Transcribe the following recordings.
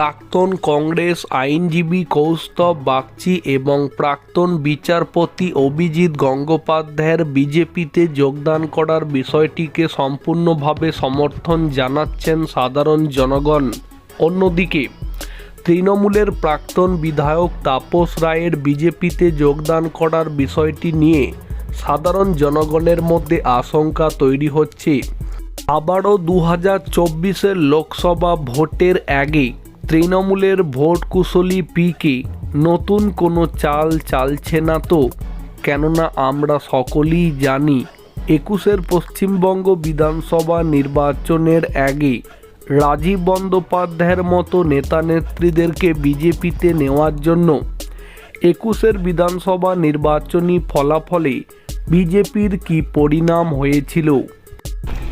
প্রাক্তন কংগ্রেস আইনজীবী কৌস্তব বাগচি এবং প্রাক্তন বিচারপতি অভিজিৎ গঙ্গোপাধ্যায়ের বিজেপিতে যোগদান করার বিষয়টিকে সম্পূর্ণভাবে সমর্থন জানাচ্ছেন সাধারণ জনগণ। অন্যদিকে, তৃণমূলের প্রাক্তন বিধায়ক তাপস রায়ের বিজেপিতে যোগদান করার বিষয়টি নিয়ে সাধারণ জনগণের মধ্যে আশঙ্কা তৈরি হচ্ছে। আবারও দু হাজার লোকসভা ভোটের আগে তৃণমূলের ভোট কুশলী পিকে নতুন কোনো চাল চালছে না তো? কেননা আমরা সকলেই জানি, একুশের পশ্চিমবঙ্গ বিধানসভা নির্বাচনের আগে রাজীব বন্দ্যোপাধ্যায়ের মতো নেতা নেত্রীদেরকে বিজেপিতে নেওয়ার জন্য একুশের বিধানসভা নির্বাচনী ফলাফলে বিজেপির কি পরিণাম হয়েছিল?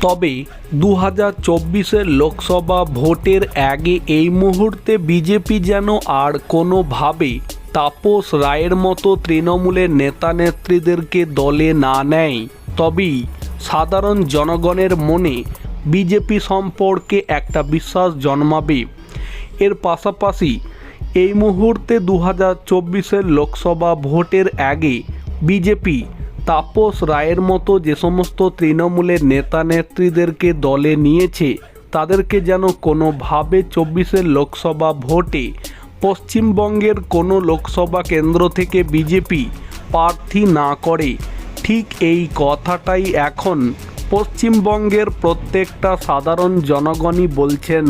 তবে দু হাজার চব্বিশের লোকসভা ভোটের আগে এই মুহূর্তে বিজেপি যেন আর কোনোভাবে তাপস রায়ের মতো তৃণমূলের নেতা নেত্রীদেরকে দলে না নেয়। তবেই সাধারণ জনগণের মনে বিজেপি সম্পর্কে একটা বিশ্বাস জন্মাবে। এর পাশাপাশি এই মুহূর্তে দু হাজার চব্বিশের লোকসভা ভোটের আগে বিজেপি তাপস রায়ের মতো যে সমস্ত তৃণমূলের নেতা নেত্রীদেরকে দলে নিয়েছে, তাদেরকে যেন কোনোভাবে চব্বিশের লোকসভা ভোটে, পশ্চিমবঙ্গের কোনো লোকসভা কেন্দ্র থেকে বিজেপি প্রার্থী না করে। ঠিক এই কথাটাই এখন পশ্চিমবঙ্গের প্রত্যেকটা সাধারণ জনগণই বলছেন।